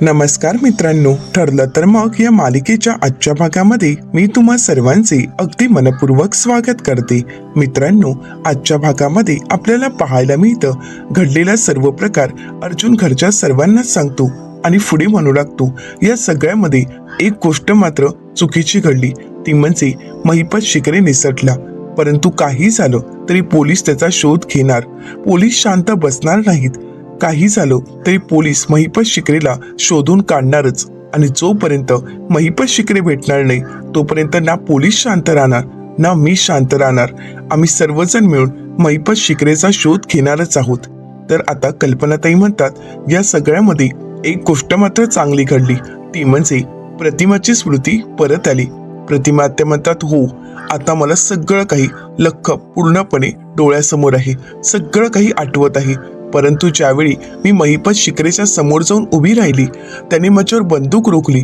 नमस्कार मित्रांनो ठरलं तर मग या मालिकेच्या आजच्या भागामध्ये मी तुम्हा सर्वांचे अगदी मनपूर्वक स्वागत करते. मित्रांनो आजच्या भागामध्ये आपल्याला पाहायला मिळतं घडलेला सर्व प्रकार अर्जुन घरच्या सर्वांनाच सांगतो आणि पुढे म्हणू लागतो. या सगळ्यामध्ये एक गोष्ट मात्र चुकीची घडली. ती म्हणजे महिपत शिकरे निसटला. परंतु काही झालं तरी पोलीस त्याचा शोध घेणार. पोलीस शांत बसणार नाहीत. काही झालं तरी पोलीस महिपत शिकरेला शोधून काढणारच. आणि जोपर्यंत महिपत शिकरे भेटणार नाही तोपर्यंत ना पोलीस शांत राहणार ना मी शांत राहणार. आम्ही सर्वजण मिळून महिपत शिकरेचा शोध घेणारच आहोत. तर आता कल्पनाताई म्हणतात या सगळ्यामध्ये एक गोष्ट मात्र चांगली घडली. ती म्हणजे प्रतिमाची स्मृती परत आली. प्रतिमा ते म्हणतात हो आता मला सगळं काही लख पूर्णपणे डोळ्यासमोर आहे. सगळं काही आठवत आहे. परंतु ज्यावेळी मी महिपत शिकरेच्या समोर जाऊन उभी राहिली त्याने माझ्यावर बंदूक रोखली.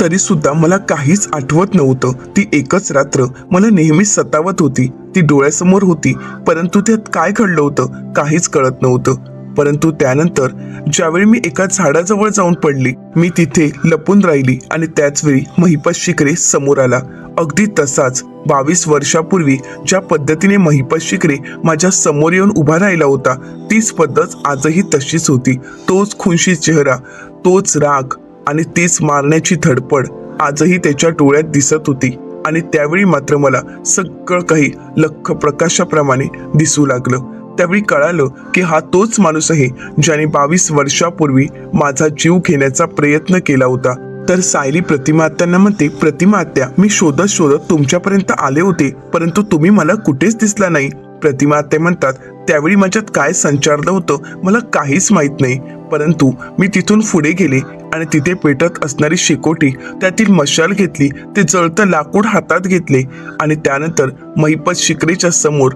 तरी सुद्धा मला काहीच आठवत नव्हतं. ती एकच रात्र मला नेहमीच सतावत होती. ती डोळ्यासमोर होती परंतु त्यात काय घडलं होतं काहीच कळत नव्हतं. परंतु त्यानंतर ज्यावेळी मी एका झाडाजवळ जाऊन पडली मी तिथे लपून राहिली आणि त्याच वेळी महिपत शिकरे समोर आला. अगदी तसाच बावीस वर्षापूर्वी ज्या पद्धतीने महिपत शिकरे माझ्यासमोर येऊन उभा राहिला होता तीच पद्धत आजही तशीच होती. तोच खुनशी चेहरा तोच राग आणि तीच मारण्याची धडपड आजही त्याच्या डोळ्यात दिसत होती आणि त्यावेळी मात्र मला सगळं काही लख प्रकाशाप्रमाणे दिसू लागलं. त्यावेळी कळालं की हा तोच माणूस आहे ज्याने बावीस वर्षापूर्वी माझा जीव घेण्याचा प्रयत्न केला होता. तर सायली प्रतिमा आत्यांना म्हणते प्रतिमा आत्या मी शोधत शोधत तुमच्यापर्यंत आले होते परंतु तुम्ही मला कुठेच दिसला नाही. प्रतिमा आत्या म्हणतात त्यावेळी माझ्यात काय संचारलं होतं मला काहीच माहीत नाही परंतु मी तिथून पुढे गेले आणि तिथे पेटत असणारी शेकोटी त्यातील मशाल घेतली ते जळतं लाकूड हातात घेतले आणि त्यानंतर महिपत शिकरेच्या समोर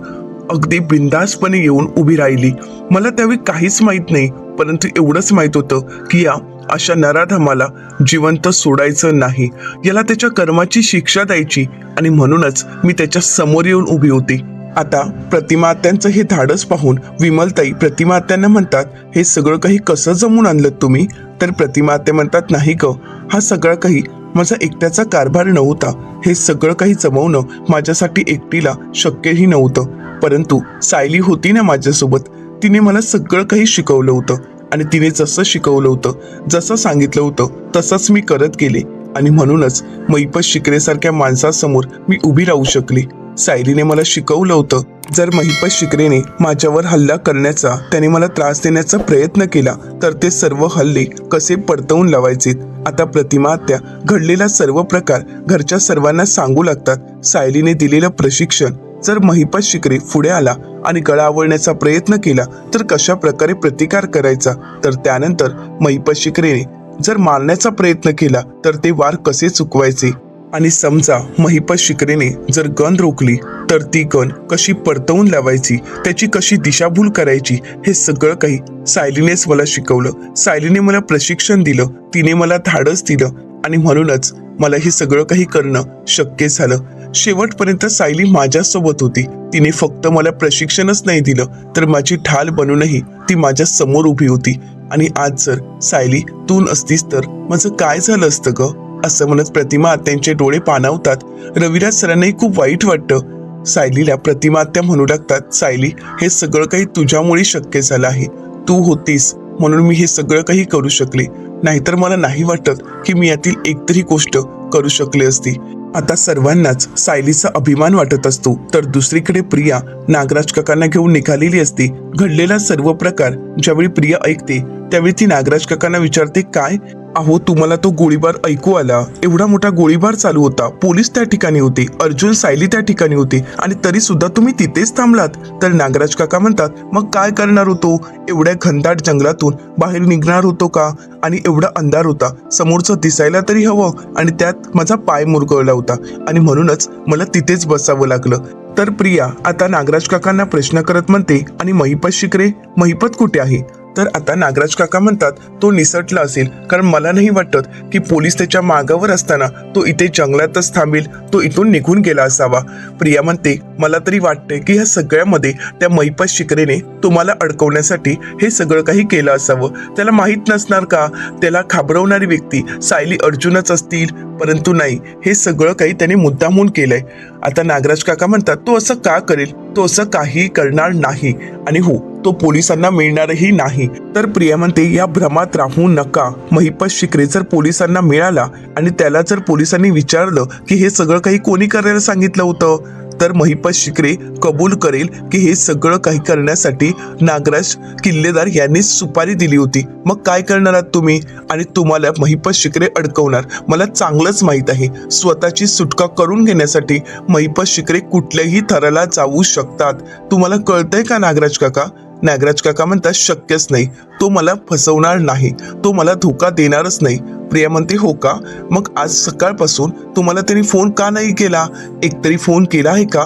अगदी बिंदासपणे येऊन उभी राहिली. मला त्यावेळी काहीच माहीत नाही परंतु एवढंच माहीत होतं की या अशा नराधमाला जिवंत सोडायचं नाही. याला त्याच्या कर्माची शिक्षा द्यायची आणि म्हणूनच मी त्याच्यासमोर येऊन उभी होती. आता प्रतिमा आत्यांचं हे धाडस पाहून विमलताई प्रतिमा आत्यांना म्हणतात हे सगळं काही कसं जमून आणलं तुम्ही? तर प्रतिमात्या म्हणतात नाही ग हा सगळा काही माझा एकट्याचा कारभार नव्हता. हे सगळं काही जमवणं माझ्यासाठी एकटीला शक्यही नव्हतं. परंतु सायली होती ना माझ्यासोबत. तिने मला सगळं काही शिकवलं होतं आणि तिने जसं शिकवलं होतं जसं सांगितलं होतं तसंच मी करत गेले. आणि म्हणूनच मैपत शिकरेसारख्या माणसासमोर मी उभी राहू शकली. सायलीने मला शिकवलं होतं जर महिपत शिकरेने माझ्यावर हल्ला करण्याचा त्याने मला त्रास देण्याचा प्रयत्न केला तर ते सर्व हल्ले कसे परतवून लावायचे? आता प्रतिमा आत्या घडलेला सर्व प्रकार घरच्या सर्वांना सांगू लागतात. सायलीने दिलेलं प्रशिक्षण जर महिपत शिकरे पुढे आला आणि गळा आवळण्याचा प्रयत्न केला तर कशा प्रकारे प्रतिकार करायचा? तर त्यानंतर महिपत शिकरेने जर मारण्याचा प्रयत्न केला तर ते वार कसे चुकवायचे? आणि समजा महिपत शिकरेने जर गन रोखली तर ती गन कशी परतवून लावायची? त्याची कशी दिशाभूल करायची? हे सगळं काही सायलीनेच मला शिकवलं. सायलीने मला प्रशिक्षण दिलं तिने मला धाडस दिलं आणि म्हणूनच मला हे सगळं काही करणं शक्य झालं. शेवटपर्यंत सायली माझ्यासोबत होती. तिने फक्त मला प्रशिक्षणच नाही दिलं तर माझी ठाल बनूनही ती माझ्यासमोर उभी होती. आणि आज जर सायली तू नसतीस तर माझं काय झालं असतं ग? असं म्हणत प्रतिमा आत्यांचे डोळे पाणावतात. रविराज सरांनाही खूप वाईट वाटतं. सायलीला प्रतिमा आत्या म्हणू लागतात सायली हे सगळं काही तुझ्यामुळे शक्य झालं आहे. तू होतीस म्हणून मी हे सगळं काही करू शकले. नाहीतर मला नाही वाटत की मी यातील एकतरी गोष्ट करू शकले असती. आता सर्वांनाच सायलीचा अभिमान वाटत असतो. तर दुसरीकडे प्रिया नागराज काकांना घेऊन निघालेली असते. घडलेला सर्व प्रकार ज्यावेळी प्रिया ऐकते त्यावेळी ती नागराज काकांना विचारते काय? अहो तुम्हाला तो गोळीबार ऐकू आला. एवढा मोठा गोळीबार चालू होता. पोलीस त्या ठिकाणी होते. अर्जुन सायली त्या ठिकाणी होते. आणि तरी सुद्धा तुम्ही तिथेच थांबलात. तर नागराज काका म्हणतात मग काय करणार होतो? एवढ्या घनदाट जंगलातून बाहेर निघणार होतो का? आणि एवढा अंधार होता. समोरचं दिसायला तरी हवं. आणि त्यात माझा पाय मुरगळला होता. आणि म्हणूनच मला तिथेच बसावं लागलं. तर प्रिया आता नागराज काकांना प्रश्न करत म्हणते आणि महिपत शिकरे? महिपत कुठे आहे? तर आता नागराज काका म्हणतात तो निसटला असेल. कारण मला नाही वाटत की पोलीस त्याच्या मागावर असताना तो इथे जंगलातच थांबेल तो इथून निघून गेला असावा. प्रिया म्हणते मला तरी वाटते की ह्या सगळ्यामध्ये त्या मैपास शिकरेने तुम्हाला अडकवण्यासाठी हे सगळं काही केलं असावं. त्याला माहीत नसणार का? त्याला घाबरवणारी व्यक्ती सायली अर्जुनच असतील. परंतु नाही हे सगळं काही त्याने मुद्दामून केलंय. आता नागराज काका म्हणतात तो असं का करेल? तो असं काही करणार नाही. आणि हो तो पोलिसांना मिळणारही नाही. तर प्रिया म्हणते या भ्रमात राहू नका. महिपत शिकरे जर पोलिसांना मिळाला आणि त्याला जर पोलिसांनी विचारलं की हे सगळं काही कोणी करायला सांगितलं होतं? तर महिपत शिकरे कबूल करेल की हे सगळं काही करण्यासाठी नागराज किल्लेदार यांनी सुपारी दिली होती. मग काय करणार आहात तुम्ही? आणि तुम्हाला महिपत शिकरे अडकवणार. मला चांगलंच माहीत आहे. स्वतःची सुटका करून घेण्यासाठी महिपत शिकरे कुठल्याही थराला जाऊ शकतात. तुम्हाला कळतंय का नागराज काका? नागराज काका म्हणतात शक्यच नाही. तो मला फसवणार नाही. तो मला धोका देणारच नाही. प्रिया म्हणते हो का? मग आज सकाळपासून तुम्हाला त्यांनी फोन का नाही केला? एकतरी फोन केला आहे का?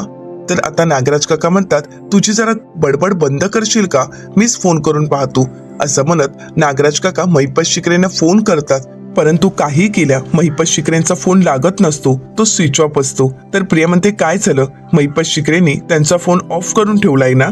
तर आता नागराज काका म्हणतात तुझी जरा बडबड बंद करशील का? मीच फोन करून पाहतो. असं म्हणत नागराज काका महिपत शिकरेंना फोन करतात. परंतु काही केल्या महिपत शिकरेंचा फोन लागत नसतो. तो स्विच ऑफ असतो. तर प्रिया म्हणते काय झालं? महिपत शिकरेने त्यांचा फोन ऑफ करून ठेवलाय ना?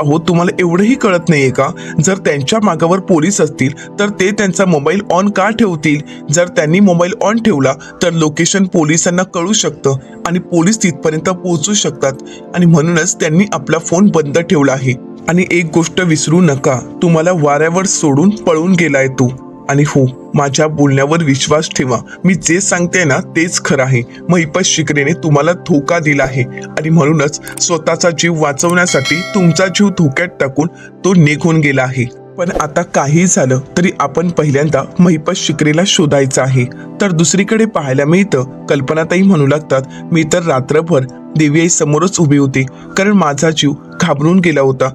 अहो तुम्हाला एवढंही कळत नाहीये का? जर त्यांच्या मागावर पोलीस असतील तर ते त्यांचा मोबाईल ऑन का ठेवतील? जर त्यांनी मोबाईल ऑन ठेवला तर लोकेशन पोलिसांना कळू शकतं आणि पोलीस तिथपर्यंत पोहोचू शकतात. आणि म्हणूनच त्यांनी आपला फोन बंद ठेवला आहे. आणि एक गोष्ट विसरू नका तुम्हाला वाऱ्यावर सोडून पळून गेलाय तू. आणि हो माझ्या बोलण्यावर विश्वास ठेवा. मी जे सांगते ना तेच खरं आहे. महिपत शिकरेने तुम्हाला धोका दिला आहे. आणि म्हणूनच स्वतःचा जीव वाचवण्यासाठी तुमचा जीव धोक्यात टाकून तो निघून गेला आहे. पण आता काही झालं तरी आपण पहिल्यांदा महिपत शिकरेला शोधायचं आहे. तर दुसरीकडे पाहायला मिळतं कल्पनाताई म्हणू लागतात मी तर रात्रभर देवी आई समोरच उभी होती. कारण माझा जीव घाबरून गेला होता.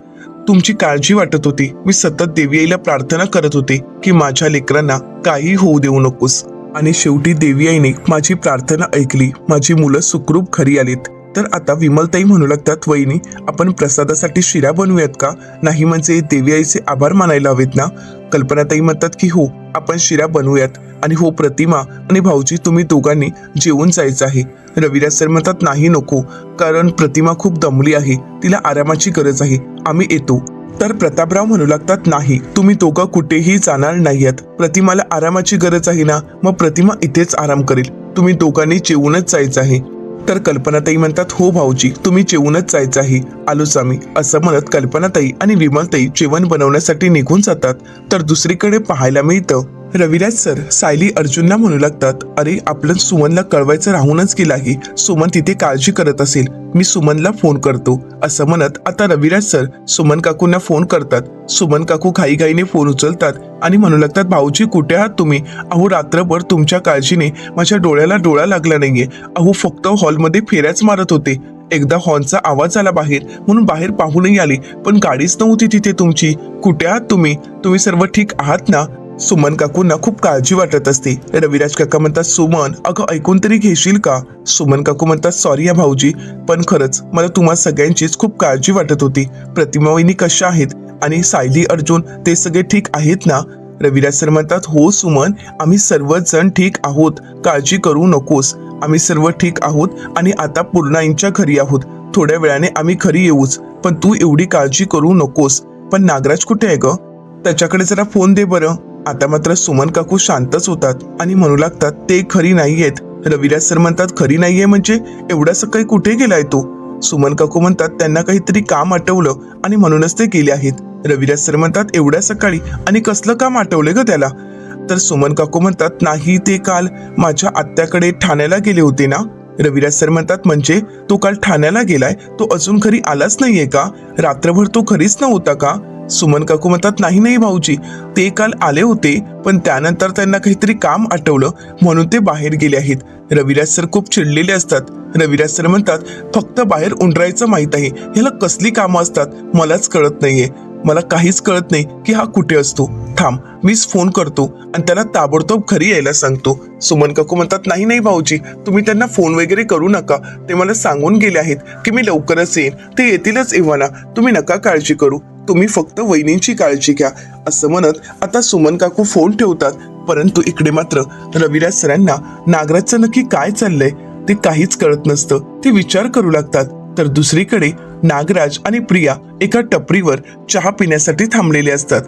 तुमची काळजी वाटत होती. मी सतत देवी आईला प्रार्थना करत होते की माझ्या लेकरांना काही होऊ देऊ नकोस. आणि शेवटी देवी आईने माझी प्रार्थना ऐकली. माझी मुलं सुखरूप घरी आलीत. तर आता विमलताई म्हणू लागतात वहिनी आपण प्रसादासाठी शिरा बनवूयात का? नाही म्हणजे देवी आईचे आभार मानायला हवेत ना? कल्पनाताई म्हणतात की हो आपण शिरा बनवूयात. आणि हो प्रतिमा आणि भाऊजी तुम्ही दोघांनी जेवून जायचं आहे. रविराज सर म्हणतात नाही नको कारण प्रतिमा खूप दमली आहे तिला आरामाची गरज आहे आम्ही येतो. तर प्रतापराव म्हणू लागतात नाही तुम्ही दोघं कुठेही जाणार नाहीयेत प्रतिमाला आरामाची गरज आहे ना? मग प्रतिमा इथेच आराम करेल तुम्ही दोघांनी जेवूनच जायचं आहे. तर कल्पनाताई म्हणतात हो भाऊजी तुम्ही जेवूनच जायचं आहे. आलोच आम्ही असं म्हणत कल्पनाताई आणि विमलताई जेवण बनवण्यासाठी निघून जातात. तर दुसरीकडे पाहायला मिळतं रविराज सर सायली अर्जुनला म्हणू लागतात अरे आपलं सुमनला कळवायचं राहूनच गेला की सुमन तिथे काळजी करत असेल. मी सुमनला फोन करतो. असं म्हणत आता रविराज सर सुमन काकूंना फोन करतात. सुमन काकू घाईघाईने फोन उचलतात आणि म्हणू लागतात भाऊजी कुठे आहात तुम्ही? अहो रात्रभर तुमच्या काळजीने माझ्या डोळ्याला डोळा लागला नाहीये. अहो फक्त हॉलमध्ये फेऱ्याच मारत होते. एकदा हॉर्नचा आवाज आला बाहेर म्हणून बाहेर पाहूनही आले. पण गाडीच नव्हती तिथे तुमची. कुठे आहात तुम्ही? तुम्ही सर्व ठीक आहात ना? सुमन काकूंना खूप काळजी वाटत असते. रविराज काका म्हणतात सुमन अगं ऐकून तरी घेशील का? सुमन काकू म्हणतात सॉरी या भाऊजी पण खरंच मला तुम्हा सगळ्यांचीच खूप काळजी वाटत होती. प्रतिमा वहिनी कशा आहेत? आणि सायली अर्जुन ते सगळे ठीक आहेत ना? रविराज सर म्हणतात हो सुमन आम्ही सर्वजण ठीक आहोत. काळजी करू नकोस. आम्ही सर्व ठीक आहोत आणि आता पूर्णाईंच्या घरी आहोत. थोड्या वेळाने आम्ही घरी येऊच पण तू एवढी काळजी करू नकोस. पण नागराज कुठे आहे ग? त्याच्याकडे जरा फोन दे बरं. आता मात्र सुमन काकू शांतच होतात आणि म्हणू लागतात ते खरी नाहीयेत. रविराज सर म्हणतात खरी नाहीये म्हणजे एवढ्या सकाळी कुठे गेलाय तो? सुमन काकू म्हणतात त्यांना काहीतरी काम आठवलं आणि म्हणूनच ते गेले आहेत. रविराज सर म्हणतात एवढ्या सकाळी? आणि कसलं काम आठवले ग त्याला? तर सुमन काकू म्हणतात नाही ते काल माझ्या आत्याकडे ठाण्याला गेले होते ना? रविराज सर म्हणतात म्हणजे तो काल ठाण्याला गेलाय? तो अजून घरी आलाच नाहीये का? रात्रभर तो घरीच नव्हता का? सुमन काकू म्हणतात नाही नाही भाऊजी. ते काल आले होते पण त्यानंतर त्यांना काहीतरी काम आठवलं म्हणून ते बाहेर गेले आहेत. रविराज सर खूप चिडलेले असतात. रविराज सर म्हणतात फक्त बाहेर उंडरायचं माहीत आहे. ह्याला कसली कामं असतात? मलाच कळत नाहीये. मला काहीच कळत नाही की हा कुठे असतो. थांब मीच फोन करतो आणि त्याला ताबडतोब घरी यायला सांगतो. सुमन काकू म्हणतात नाही नाही भाऊजी तुम्ही त्यांना फोन वगैरे करू नका. ते मला सांगून गेले आहेत की मी लवकरच येईन. ते येतीलच एव्हाना तुम्ही नका काळजी करू. तुम्ही फक्त वहिनींची काळजी घ्या. असं म्हणत आता सुमन काकू फोन ठेवतात. परंतु इकडे मात्र रविराज सरांना नागराजचं नक्की काय चाललंय ते काहीच कळत नसतं. ते विचार करू लागतात. तर दुसरीकडे नागराज आणि प्रिया एका टपरीवर चहा पिण्यासाठी थांबलेले असतात.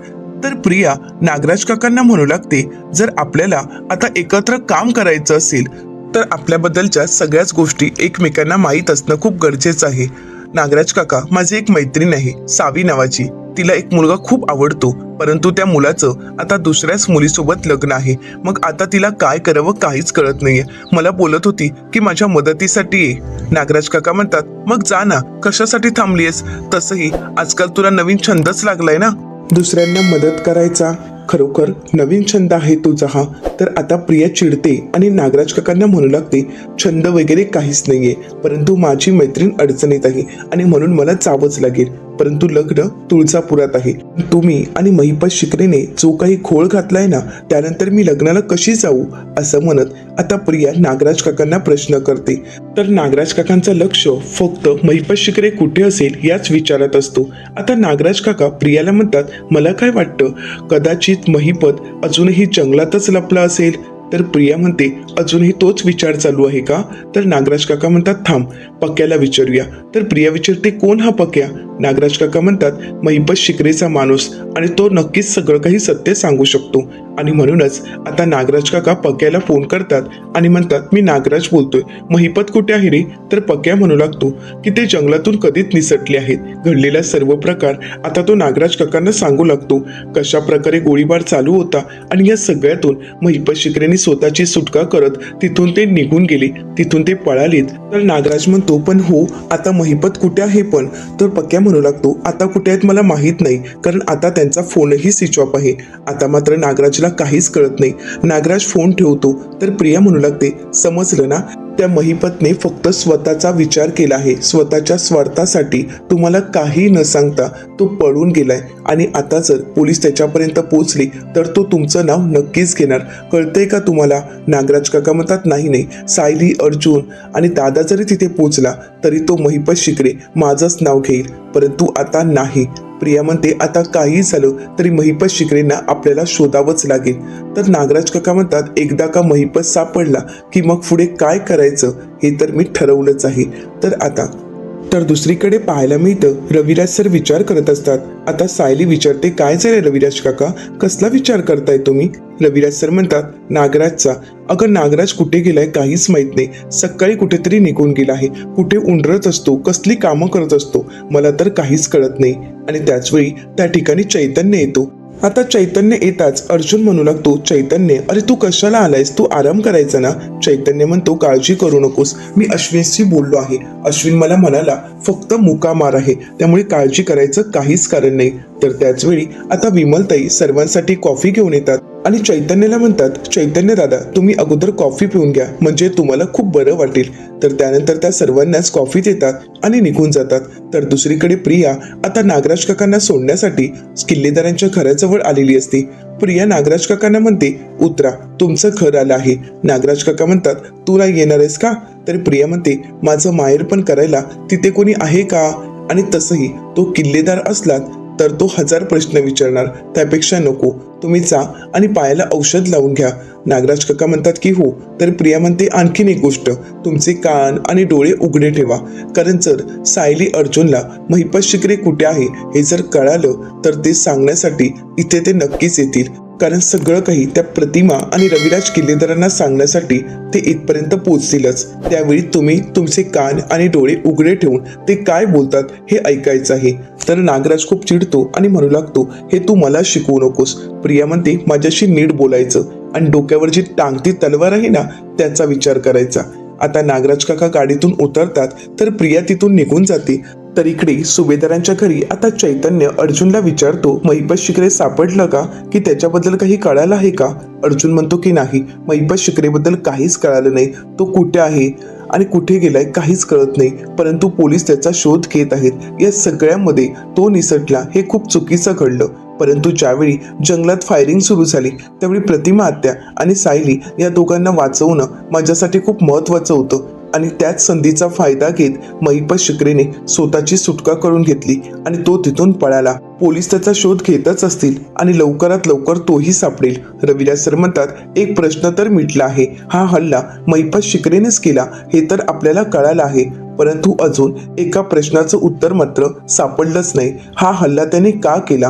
तर प्रिया नागराज काकांना म्हणू लागते जर आपल्याला आता एकत्र काम करायचं असेल तर आपल्याबद्दलच्या सगळ्याच गोष्टी एकमेकांना माहीत असणं खूप गरजेचं आहे. नागराज काका माझी एक मैत्रीण आहे सावी नावाची. तिला एक मुलगा खूप आवडतो परंतु त्या मुलाचं आता दुसऱ्याच मुलीसोबत लग्न आहे. मग आता तिला काय करावं काहीच कळत नाहीये. मला बोलत होती की माझ्या मदतीसाठी ये. नागराज काका म्हणतात मग जा ना कशासाठी थांबलीयस? तसंही आजकाल तुला नवीन छंदच लागलाय ना. दुसऱ्यांना मदत करायचा खरोखर नवीन छंद आहे तुझा हा तर आता प्रिया चिडते आणि नागराज काकांना म्हणू लागते छंद वगैरे काहीच नाहीये परंतु माझी मैत्रीण अडचणीत आहे आणि म्हणून मला जावंच लागेल. परंतु लग्न तुळजापुरात आहे. तुम्ही आणि महिपत शिकरेने जो काही खोळ घातलाय ना त्यानंतर मी लग्नाला कशी जाऊ? असं म्हणत आता प्रिया नागराज काकांना प्रश्न करते. तर नागराज काकांचं लक्ष फक्त महिपत शिकरे कुठे असेल याच विचारात असतो. आता नागराज काका प्रियाला म्हणतात मला काय वाटतं? कदाचित महिपत अजूनही जंगलातच लपला असेल. तर प्रिया म्हणते अजूनही तोच विचार चालू आहे का? तर नागराज काका म्हणतात थांब पक्याला विचारूया. तर प्रिया विचारते कोण हा पक्या? नागराज काका म्हणतात महिपत शिकरेचा माणूस आणि तो नक्कीच सगळं काही सत्य सांगू शकतो. आणि म्हणूनच आता नागराज काका पक्याला फोन करतात आणि म्हणतात मी नागराज बोलतोय. महिपत कुठे आहे रे? तर पक्या म्हणू लागतो की ते जंगलातून कधीच निसटले आहेत. घडलेला सर्व प्रकार आता तो नागराज काकांना सांगू लागतो. कशा प्रकारे गोळीबार चालू होता आणि या सगळ्यातून महिपत शिकरेने स्वतःची सुटका करत तिथून ते निघून गेले. तिथून ते पळालेत. तर नागराज म्हणतो पण हो आता महिपत कुठे आहे पण? तर पक्क्या म्हणू लागतो आता कुठे आहेत मला माहीत नाही कारण आता त्यांचा फोनही स्विच ऑफ आहे. आता मात्र नागराजला काहीच कळत नाही. नागराज फोन ठेवतो तर प्रिया म्हणू लागते समजलं ना? त्या महिपतने फक्त स्वतःचा विचार केला आहे. स्वतःच्या स्वार्थासाठी तुम्हाला काही न सांगता तो पळून गेलाय. आणि आता जर पोलीस त्याच्यापर्यंत पोहोचली तर तो तुमचं नाव नक्कीच घेणार. कळतंय का तुम्हाला? नागराज काका म्हणतात नाही नाही. सायली अर्जुन आणि दादा जरी तिथे पोचला तरी तो महिपत शिकरे माझंच नाव घेईल. परंतु आता नाही. प्रिया म्हणते आता काही झालं तरी महिपत शिकरेंना आपल्याला शोधावंच लागेल. तर नागराज काका म्हणतात एकदा का महिपत सापडला की मग पुढे काय करायचं? हे तर मी ठरवलंच आहे. तर आता तर दुसरीकडे पाहायला मिळतं रविराज सर विचार करत असतात. आता सायली विचारते काय झाले रविराज काका? कसला विचार करताय तुम्ही? रविराज सर म्हणतात नागराजचा. अगं नागराज कुठे गेलाय काहीच माहीत नाही. सकाळी कुठेतरी निघून गेला आहे. कुठे उंडरत असतो कसली कामं करत असतो मला तर काहीच कळत नाही. आणि त्याचवेळी त्या ठिकाणी चैतन्य येतो. आता चैतन्य येताच. अर्जुन म्हणू लागतो चैतन्य अरे तू कशाला आलायस? तू आराम करायचा ना? चैतन्य म्हणतो काळजी करू नकोस. मी अश्विनशी बोललो आहे. अश्विन मला म्हणाला फक्त मुका मार आहे. त्यामुळे काळजी करायचं काहीच कारण नाही. तर त्याच वेळी आता विमलताई सर्वांसाठी कॉफी घेऊन येतात. आणि चैतन्यला म्हणतात चैतन्य दादा तुम्ही अगोदर कॉफी पिऊन घ्या. म्हणजे तुम्हाला खूप बरं वाटेल. तर त्यानंतर त्या सर्वांनाच कॉफी देतात आणि निघून जातात. तर दुसरीकडे प्रिया आता नागराज काकांना सोडण्यासाठी किल्लेदारांच्या घराजवळ आलेली असते. प्रिया नागराज काकांना म्हणते उतरा तुमचं घर आलं आहे. नागराज काका म्हणतात तू नाही येणार आहेस का? तर प्रिया म्हणते माझं माहेर पण करायला तिथे कोणी आहे का? आणि तसंही तो किल्लेदार असला तर तो हजार प्रश्न विचारणार त्यापेक्षा नको. तुम्ही जा आणि पायाला औषध लावून घ्या. नागराज काका म्हणतात की हो तर प्रिया म्हणते आणखीन एक गोष्ट. तुमचे कान आणि डोळे उघडे ठेवा. कारण जर सायली अर्जुनला महिपत शिकरे कुठे आहे हे जर कळालं तर ते सांगण्यासाठी इथे ते नक्कीच येतील. कारण सगळं काही त्या प्रतिमा आणि रविराज किल्लेदारांना सांगण्यासाठी ते इथपर्यंत पोचतीलच त्यावेळी तुम्ही तुमचे कान आणि डोळे उघडे ठेवून ते काय बोलतात हे ऐकायचं आहे. तर नागराज खूप चिडतो आणि म्हणू लागतो हे तू मला शिकवू नकोस. प्रिया म्हणते माझ्याशी नीट बोलायचं. आणि डोक्यावर जी टांगती तलवार आहे ना त्याचा विचार करायचा. आता नागराज काका गाडीतून उतरतात तर प्रिया तिथून निघून जाते. तर इकडे सुभेदारांच्या घरी आता चैतन्य अर्जुनला विचारतो महिपत शिकरे सापडलं का? की त्याच्याबद्दल काही कळालं आहे का? अर्जुन म्हणतो की नाही महिपत शिकरेबद्दल काहीच कळालं नाही. तो कुठे आहे आणि कुठे गेलाय काहीच कळत नाही. परंतु पोलीस त्याचा शोध घेत आहेत. या सगळ्यामध्ये तो निसटला. हे खूप चुकीचं घडलं. परंतु ज्यावेळी जंगलात फायरिंग सुरू झाली त्यावेळी प्रतिमा आत्या आणि सायली या दोघांना वाचवणं माझ्यासाठी खूप महत्वाचं होतं. आणि त्याच संधीचा फायदा घेत महिपत शिकरेने स्वतःची सुटका करून घेतली आणि तो तिथून पळाला. पोलीस त्याचा शोध घेतच असतील आणि लवकरात लवकर तोही सापडेल. रविदास सर म्हणतात एक प्रश्न तर मिटला आहे. हा हल्ला महिपत शिकरेनेच केला हे तर आपल्याला कळालं आहे. परंतु अजून एका प्रश्नाचं उत्तर मात्र सापडलंच नाही. हा हल्ला त्याने का केला?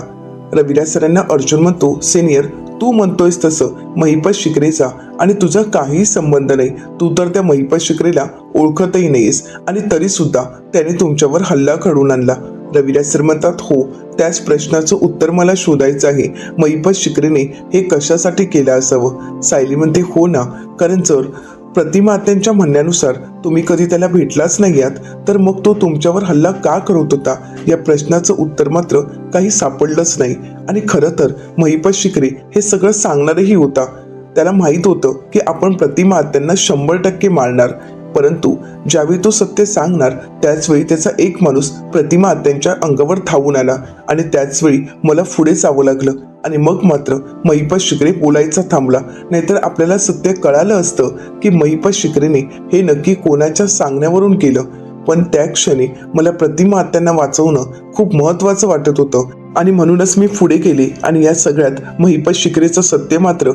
रविदास सरांना अर्जुन म्हणतो सिनियर तू म्हणतोयस तसं. महिपत शिकरेचा आणि तुझा काहीही संबंध नाही. तू तर त्या महिपत शिकरेला ओळखतही नाहीस. आणि तरी सुद्धा त्याने तुमच्यावर हल्ला घडवून आणला. रवीला सर म्हणतात हो त्याच प्रश्नाचं उत्तर मला शोधायचं आहे. महिपत शिकरेने हे कशासाठी केलं असावं? सायली म्हणते हो ना कारण जर प्रतिमात्यांच्या म्हणण्यानुसार तुम्ही कधी त्याला भेटलाच नाही आहात तर मग तो तुमच्यावर हल्ला का करत होता? या प्रश्नाचं उत्तर मात्र काही सापडलंच नाही. आणि खरं तर महिपत शिकरे हे सगळं सांगणारही होता. त्याला माहीत होतं की आपण प्रतिमा त्यांना शंभर टक्के मारणार. परंतु ज्यावेळी तो सत्य सांगणार त्याचवेळी त्याचा एक माणूस प्रतिमा त्यांच्या अंगावर धावून आला आणि त्याचवेळी मला पुढे जावं लागलं. आणि मग मात्र महिपा शिकरे बोलायचा थांबला. नाहीतर आपल्याला सत्य कळालं असतं की महिपा शिकरेने हे नक्की कोणाच्या सांगण्यावरून केलं. पण त्या क्षणी मला प्रतिमा आत्यांना वाचवणं खूप महत्वाचं वाटत होतं. आणि म्हणूनच मी पुढे गेले आणि या सगळ्यात महिपत शिकरेचं सत्य मात्र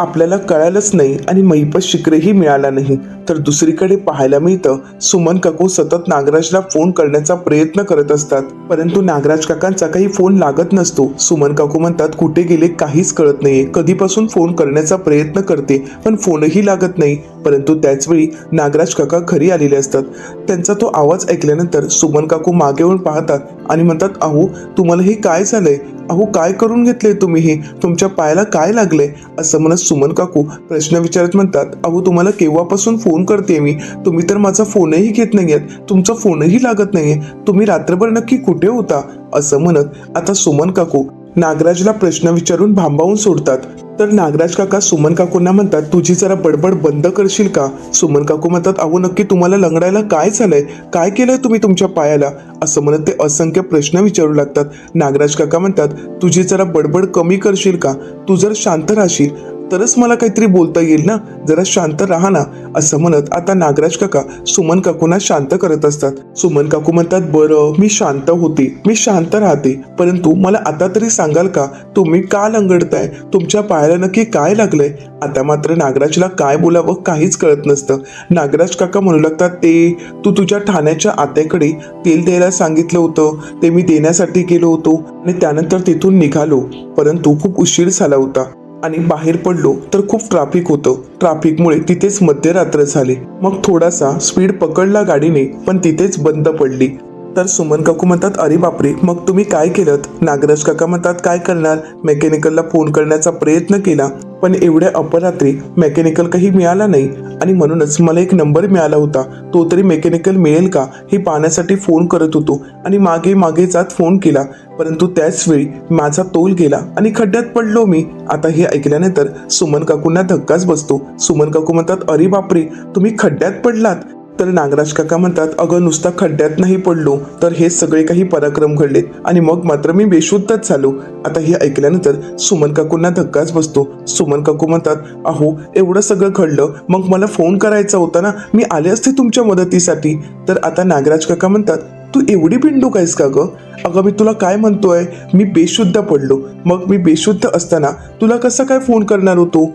आपल्याला कळालंच नाही आणि महिपत शिकरेही मिळाला नाही. तर दुसरीकडे पाहायला मिळतं सुमन काकू सतत नागराजला फोन करण्याचा प्रयत्न करत असतात. परंतु नागराज काकांचा काही फोन लागत नसतो. सुमन काकू म्हणतात कुठे गेले काहीच कळत नाहीये. कधीपासून फोन करण्याचा प्रयत्न करते पण फोनही लागत नाही. परंतु त्याचवेळी नागराज काका घरी आलेले असतात. त्यांचा तो आवाज ऐकल्यानंतर सुमन काकू मागे येऊन पाहतात आणि म्हणतात अहो तुम्हाला हे काय झालंय? अहो काय करून घेतले तुम्ही हे? तुमच्या पायाला काय लागले असं म्हणत सुमन काकू प्रश्न विचारत म्हणतात अहो तुम्हाला केव्हापासून फोन करते मी? तुम्ही तर माझा फोनही घेत नाही आहेत तुमचा फोनही लागत नाहीये. तुम्ही रात्रभर नक्की कुठे होता? असं म्हणत आता सुमन काकू नागराजला प्रश्न विचारून भांबावून सोडतात. तर नागराज काका सुमन काकूंना म्हणतात तुझी जरा बडबड बंद करशील का? सुमन काकू म्हणतात अहो नक्की तुम्हाला लंगडायला काय झालंय? काय केलंय तुम्ही तुमच्या पायाला? असं म्हणत ते असंख्य प्रश्न विचारू लागतात. नागराज काका म्हणतात तुझी जरा बडबड कमी करशील का? तू जर शांत राहशील तरच मला काहीतरी बोलता येईल ना? जरा शांत राहा ना असं म्हणत आता नागराज काका सुमन काकूंना शांत करत असतात. सुमन काकू म्हणतात बरं मी शांत होते मी शांत राहते. परंतु मला आता तरी सांगाल का तुम्ही का लंगडताय? तुमच्या पायाला नक्की काय लागलंय? आता मात्र नागराजला काय बोलावं काहीच कळत नसतं. नागराज काका म्हणू लागतात ते तू तुझ्या ठाण्याच्या आत्याकडे तेल द्यायला सांगितलं होतं. ते मी देण्यासाठी गेलो होतो आणि त्यानंतर तिथून निघालो. परंतु खूप उशीर झाला होता. आणि बाहेर पडलो तर खूप ट्रॅफिक होतं. ट्रॅफिकमुळे तिथेच मध्यरात्र झाली. मग थोडासा स्पीड पकडला गाडीने पण तिथेच बंद पडली. तर सुमन काकू म्हणतात अरे बापरे मग तुम्ही काय केलं नागराज काका म्हणतात काय करणार? मेकॅनिकलला फोन करण्याचा प्रयत्न केला. पण एवढ्या अपरात्री मेकॅनिकल काही मिळाला नाही. आणि म्हणूनच मला एक नंबर मिळाला होता. तो तरी मेकॅनिकल मिळेल का? हे पाहण्यासाठी फोन करत होतो आणि मागे मागे जात फोन केला. परंतु त्याच वेळी माझा तोल गेला आणि खड्ड्यात पडलो मी. आता हे ऐकल्यानंतर सुमन काकूंना धक्काच बसतो. सुमन काकू म्हणतात अरे बापरे तुम्ही खड्ड्यात पडलात. तर नागराज काका म्हणतात अगं नुसता खड्ड्यात नाही पडलो तर हे सगळे काही पराक्रम घडलेत. आणि मग मात्र मी बेशुद्धच झालो. आता हे ऐकल्यानंतर सुमन काकूंना धक्काच बसतो. सुमन काकू म्हणतात अहो एवढं सगळं घडलं मग मला फोन करायचा होता ना? मी आले असते तुमच्या मदतीसाठी. तर आता नागराज काका म्हणतात तू एवढी बिंडूक आहेस का गं? अगं मी तुला काय म्हणतोय? मी बेशुद्ध पडलो. मग मी बेशुद्ध असताना तुला कसा काय फोन करणार होतो?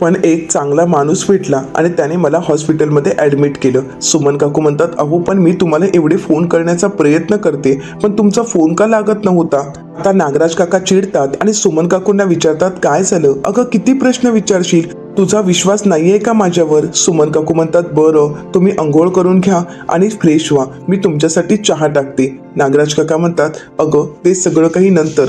पण एक चांगला माणूस भेटला आणि त्याने मला हॉस्पिटलमध्ये ॲडमिट केलं. सुमन काकू म्हणतात अहो पण मी तुम्हाला एवढे फोन करण्याचा प्रयत्न करते पण तुमचा फोन का लागत नव्हता? आता नागराज काका चिडतात आणि सुमन काकूंना विचारतात काय झालं? अगं किती प्रश्न विचारशील? तुझा विश्वास नाहीये का माझ्यावर? सुमन काकू म्हणतात बरं तुम्ही अंघोळ करून घ्या आणि फ्रेश व्हा. मी तुमच्यासाठी चहा टाकते. नागराज काका म्हणतात अगं ते सगळं काही नंतर.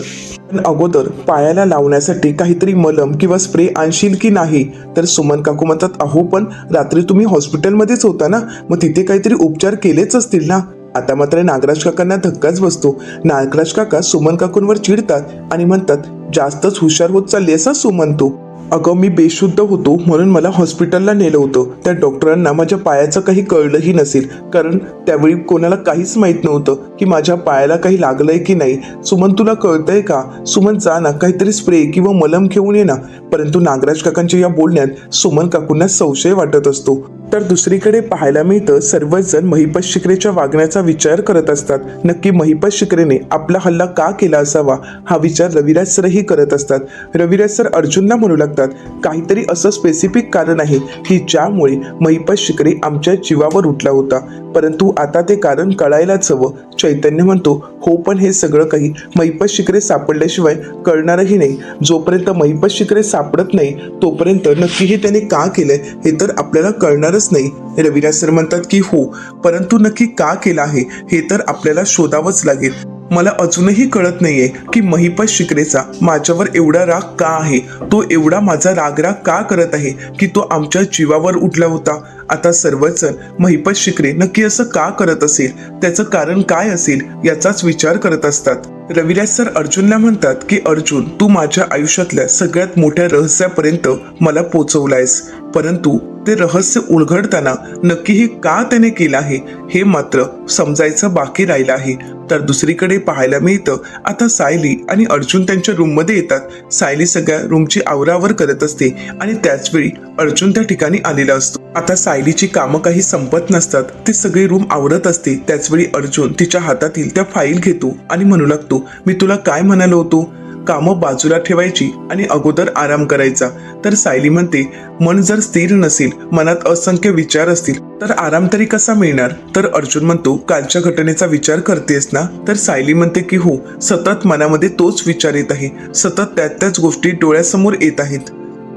पण अगोदर पायाला लावण्यासाठी काहीतरी मलम किंवा स्प्रे आणशील की नाही? तर सुमन काकू म्हणतात अहो पण रात्री तुम्ही हॉस्पिटलमध्येच होता ना? मग तिथे काहीतरी उपचार केलेच असतील ना? आता मात्र नागराज काकांना धक्काच बसतो. नागराज काका सुमन काकूंवर चिडतात आणि म्हणतात जास्तच हुशार होत चालली असा सुमन तू. अगं मी बेशुद्ध होतो म्हणून मला हॉस्पिटलला नेलं होतं. त्या डॉक्टरांना माझ्या पायाचं काही कळलंही नसेल. कारण त्यावेळी कोणाला काहीच माहीत नव्हतं की माझ्या पायाला काही लागलंय की नाही. सुमन तुला कळतंय का? सुमन जा ना काहीतरी स्प्रे किंवा मलम घेऊन ये ना. परंतु नागराज काकांच्या या बोलण्यात सुमन काकूंना संशय वाटत असतो. तर दुसरीकडे पाहायला मिळतं सर्वच जण महिपत शिकरेच्या वागण्याचा विचार करत असतात. नक्की महिपत शिकरेने आपला हल्ला का केला असावा? हा विचार रविराज सरही करत असतात. रविराज सर अर्जुनला म्हणू लागतात. काहीतरी असं स्पेसिफिक कारण आहे की ज्यामुळे महिपत शिकरे आमच्या जीवावर उठला होता. परंतु आता ते कारण कळायलाच हवं. चैतन्य म्हणतो हो पण हे सगळं काही महिपत शिकरे सापडल्याशिवाय कळणारही नाही. जोपर्यंत महिपत शिकरे सापडत नाही तोपर्यंत नक्की हे त्याने का केलंय हे तर आपल्याला कळणारच नाही. रविराज सर म्हणतात की हो परंतु नक्की का केलं आहे हे तर आपल्याला शोधावंच लागेल. मला अजूनही कळत नाहीये की महिपत शिकरेचा माझ्यावर एवढा राग का आहे? तो एवढा माझा रागराग का करत आहे की तो आमच्या जीवावर उठला होता? आता सर्वजण महिपत शिकरे नक्की असं का करत असेल? त्याचं कारण काय असेल? याचाच विचार करत असतात. रविराज सर अर्जुनला म्हणतात की अर्जुन तू माझ्या आयुष्यातल्या सगळ्यात मोठ्या रहस्यापर्यंत मला पोचवलायस. परंतु ते रहस्य उलगडताना नक्की हे का त्याने केलं आहे हे मात्र समजायचं बाकी राहिलं आहे. तर दुसरीकडे पाहायला मिळतं आता सायली आणि अर्जुन त्यांच्या रूममध्ये येतात. सायली सगळ्या रूमची आवरावर करत असते आणि त्याचवेळी अर्जुन त्या ठिकाणी आलेला असतो. आता सायलीची कामं काही संपत नसतात ती सगळी रूम आवरत असते. त्याचवेळी अर्जुन तिच्या हातातील त्या फाईल घेतो आणि म्हणू लागतो मी तुला काय म्हणालो होतो? कामं बाजूला ठेवायची आणि अगोदर आराम करायचा. तर सायली म्हणते मन जर स्थिर नसेल मनात असंख्य विचार असतील तर आराम तरी कसा मिळणार? तर अर्जुन म्हणतो कालच्या घटनेचा विचार करतेस ना? तर सायली म्हणते की हो सतत मनामध्ये तोच विचार येत आहे. सतत त्यात त्याच गोष्टी डोळ्यासमोर येत आहेत.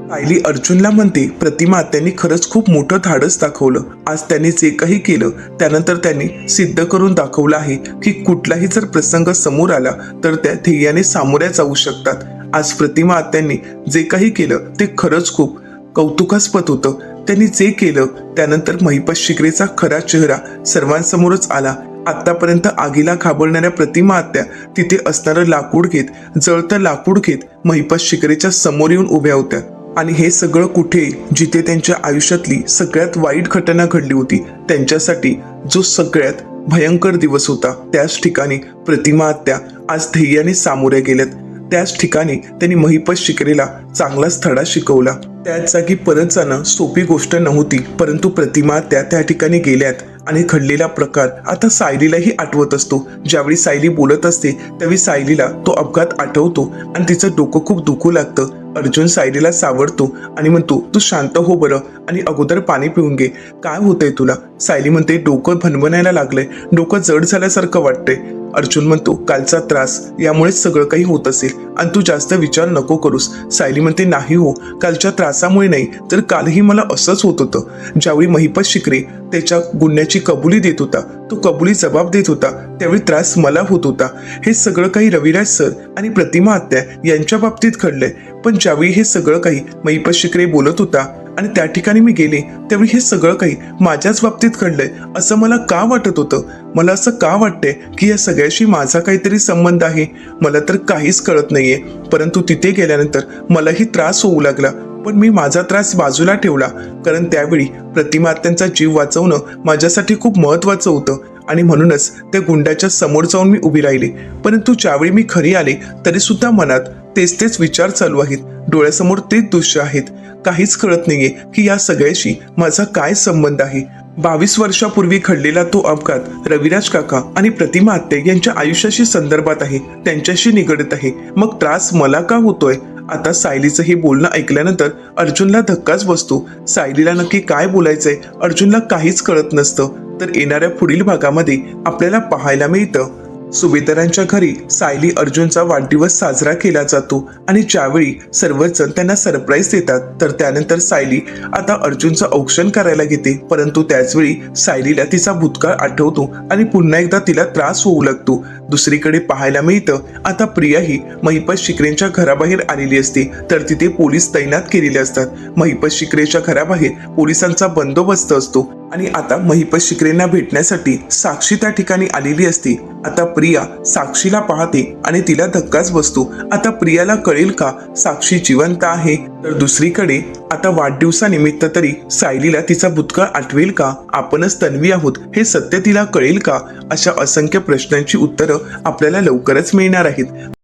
सायली अर्जुनला म्हणते प्रतिमा त्यांनी खरंच खूप मोठं धाडस दाखवलं. आज त्यांनी जे काही केलं त्यानंतर त्यांनी सिद्ध करून दाखवलं आहे की कुठलाही जर प्रसंग समोर आला तर त्या ध्येयाने सामोऱ्या जाऊ शकतात. आज प्रतिमा त्यांनी जे काही केलं ते खरंच खूप कौतुकास्पद होतं. त्यांनी जे केलं त्यानंतर महिपत शिकरेचा खरा चेहरा सर्वांसमोरच आला. आतापर्यंत आगीला घाबरणाऱ्या प्रतिमा आत्या तिथे असणारं लाकूड घेत जळतं लाकूड घेत महिपत शिकरेच्या समोर येऊन उभ्या होत्या. आणि हे सगळं कुठे जिथे त्यांच्या आयुष्यातली सगळ्यात वाईट घटना घडली होती त्यांच्यासाठी जो सगळ्यात भयंकर दिवस होता त्याच ठिकाणी प्रतिमा आत्या आज ध्येयाने सामोऱ्या गेल्यात. त्याच ठिकाणी त्यांनी महिपत शिकरेला चांगलाच धडा शिकवला. त्याच जागी परत जाणं सोपी गोष्ट नव्हती परंतु प्रतिमा त्या त्या ठिकाणी गेल्यात आणि घडलेला प्रकार आता सायलीलाही आठवत असतो. ज्यावेळी सायली बोलत असते त्यावेळी सायलीला तो अपघात आठवतो आणि तिचं डोकं खूप दुखू लागतं. अर्जुन सायलीला सावरतो आणि म्हणतो तू शांत हो बरं आणि अगोदर पाणी पिऊन घे. काय होतंय तुला? सायली म्हणते डोकं भनभनायला लागलंय. डोकं जड झाल्यासारखं वाटतंय. अर्जुन म्हणतो कालचा त्रास यामुळेच सगळं काही होत असेल. आणि तू जास्त विचार नको करूस. सायली म्हणते नाही हो कालच्या त्रासामुळे नाही तर कालही मला असंच होत होतं. ज्यावेळी महिपत शिकरे त्याच्या गुन्ह्याची कबुली देत होता तो कबुली जबाब देत होता. त्यावेळी त्रास मला होत होता. हे सगळं काही रविराज सर आणि प्रतिमा आत्या यांच्या बाबतीत घडलंय. पण ज्यावेळी हे सगळं काही महिपत शिकरे बोलत होता आणि त्या ठिकाणी मी गेले त्यावेळी हे सगळं काही माझ्याच बाबतीत घडलंय असं मला का वाटत होतं? मला असं का वाटतंय की या सगळ्याशी माझा काहीतरी संबंध आहे? मला तर काहीच कळत नाहीये. परंतु तिथे गेल्यानंतर मलाही त्रास होऊ लागला. पण मी माझा त्रास बाजूला ठेवला कारण त्यावेळी प्रतिमात्यांचा जीव वाचवणं माझ्यासाठी खूप महत्वाचं होतं आणि म्हणूनच त्या गुंडाच्या समोर जाऊन मी उभी राहिली. परंतु ज्यावेळी मी खरी आले तरी सुद्धा मनात तेच तेच विचार चालू आहेत. डोळ्यासमोर तेच दृश्य आहेत. काहीच कळत नाहीये की या सगळ्याशी माझा काय संबंध आहे. बावीस वर्षापूर्वी घडलेला तो अपघात रविराज काका आणि प्रतिमा आत्ते यांच्या आयुष्याशी संदर्भात आहे त्यांच्याशी निगडत आहे. मग त्रास मला का होतोय? आता सायलीचं हे बोलणं ऐकल्यानंतर अर्जुनला धक्काच बसतो. सायलीला नक्की काय बोलायचंय? अर्जुनला काहीच कळत नसतं. तर येणाऱ्या पुढील भागामध्ये आपल्याला पाहायला मिळतं. सुभेदारांच्या घरी सायली अर्जुनचा वाढदिवस साजरा केला जातो आणि ज्यावेळी सर्वच जण त्यांना सरप्राईज देतात तर त्यानंतर सायली आता अर्जुनचं औक्षण करायला घेते. परंतु त्याचवेळी सायलीला तिचा भूतकाळ आठवतो आणि पुन्हा एकदा तिला त्रास होऊ लागतो. दुसरीकडे पाहायला मिळतं आता प्रियाही महिपत शिकरेंच्या घराबाहेर आलेली असते. तर तिथे पोलीस तैनात केलेले असतात. महिपत शिकरेच्या घराबाहेर पोलिसांचा बंदोबस्त असतो. आणि आता महिपत शिकरेंना भेटण्यासाठी साक्षी त्या ठिकाणी आलेली असते. आता प्रिया साक्षीला पाहते आणि तिला धक्काच बसतो. आता प्रियाला कळेल का साक्षी जिवंत आहे? तर दुसरीकडे आता वाढदिवसानिमित्त तरी सायलीला तिचा भूतकाळ आठवेल का? आपणच तन्वी आहोत. हे सत्य तिला कळेल का? अशा असंख्य प्रश्नांची उत्तरं आपल्याला लवकरच मिळणार आहेत.